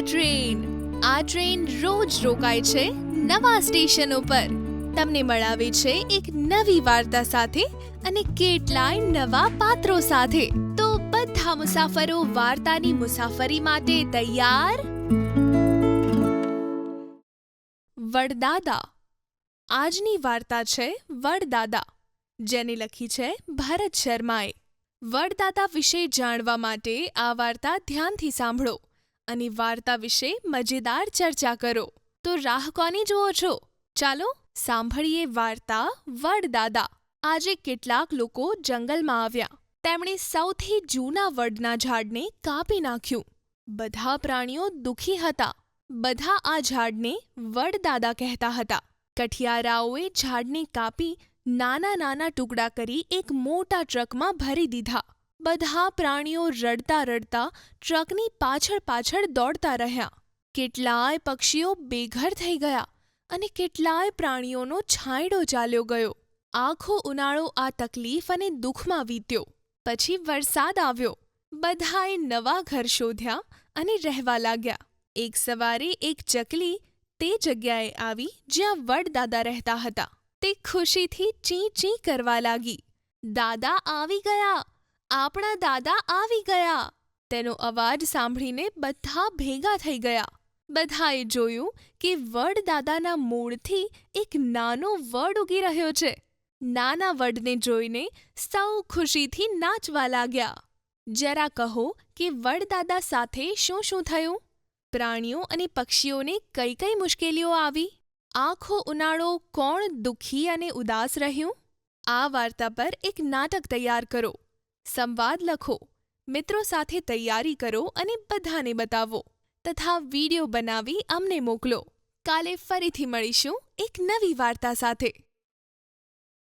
Train. આ train રોજ રોકાય છે નવા સ્ટેશનો પર. તમને મળાવે છે એક નવી વાર્તા સાથે અને કેટલાય નવા પાત્રો સાથે. તો બધા મુસાફરો વાર્તાની મુસાફરી માટે તૈયાર? વડદાદા. આજની વાર્તા છે વડદાદા, જેને લખી છે ભરત શર્માએ. વડદાદા વિશે જાણવા માટે આ વાર્તા ધ્યાનથી સાંભળો અને વાર્તા વિશે મજેદાર ચર્ચા કરો. તો રાહ કોની જુઓ છો? ચાલો સાંભળીએ વાર્તા વડદાદા આજે કેટલાક લોકો જંગલમાં આવ્યા. તેમણે સૌથી જૂના વડના ઝાડને કાપી નાખ્યું. બધા પ્રાણીઓ દુઃખી હતા. બધા આ ઝાડને વડદાદા કહેતા હતા. કઠિયારાઓએ ઝાડને કાપી નાના નાના ટુકડા કરી એક મોટા ટ્રકમાં ભરી દીધા. બધા પ્રાણીઓ રડતા રડતા ટ્રકની પાછળ પાછળ દોડતા રહ્યા. કેટલાય પક્ષીઓ બેઘર થઈ ગયા અને કેટલાય પ્રાણીઓનો છાંયડો ચાલ્યો ગયો. આખો ઉનાળો આ તકલીફ અને દુઃખમાં વીત્યો. પછી વરસાદ આવ્યો. બધાએ નવા ઘર શોધ્યા અને રહેવા લાગ્યા. એક સવારે એક ચકલી તે જગ્યાએ આવી જ્યાં વડદાદા રહેતા હતા. તે ખુશીથી ચી ચી કરવા લાગી. દાદા આવી ગયા. આપણા દાદા આવી ગયા. તેનો અવાજ સાંભળીને બધા ભેગા થઈ ગયા. બધાએ જોયું કે વડ દાદાના મૂળથી એક નાનો વડ ઉગી રહ્યો છે. નાના વડને જોઈને સૌ ખુશીથી નાચવા લાગ્યા. જરા કહો કે વડદાદા સાથે શું શું થયું? પ્રાણીઓ અને પક્ષીઓને કઈ કઈ મુશ્કેલીઓ આવી? આખો ઉનાળો કોણ દુઃખી અને ઉદાસ રહ્યું? આ વાર્તા પર એક નાટક તૈયાર કરો. સંવાદ લખો. મિત્રો સાથે તૈયારી કરો અને બધાને બતાવો. તથા વીડિયો બનાવી અમને મોકલો. કાલે ફરીથી મળીશું એક નવી વાર્તા સાથે.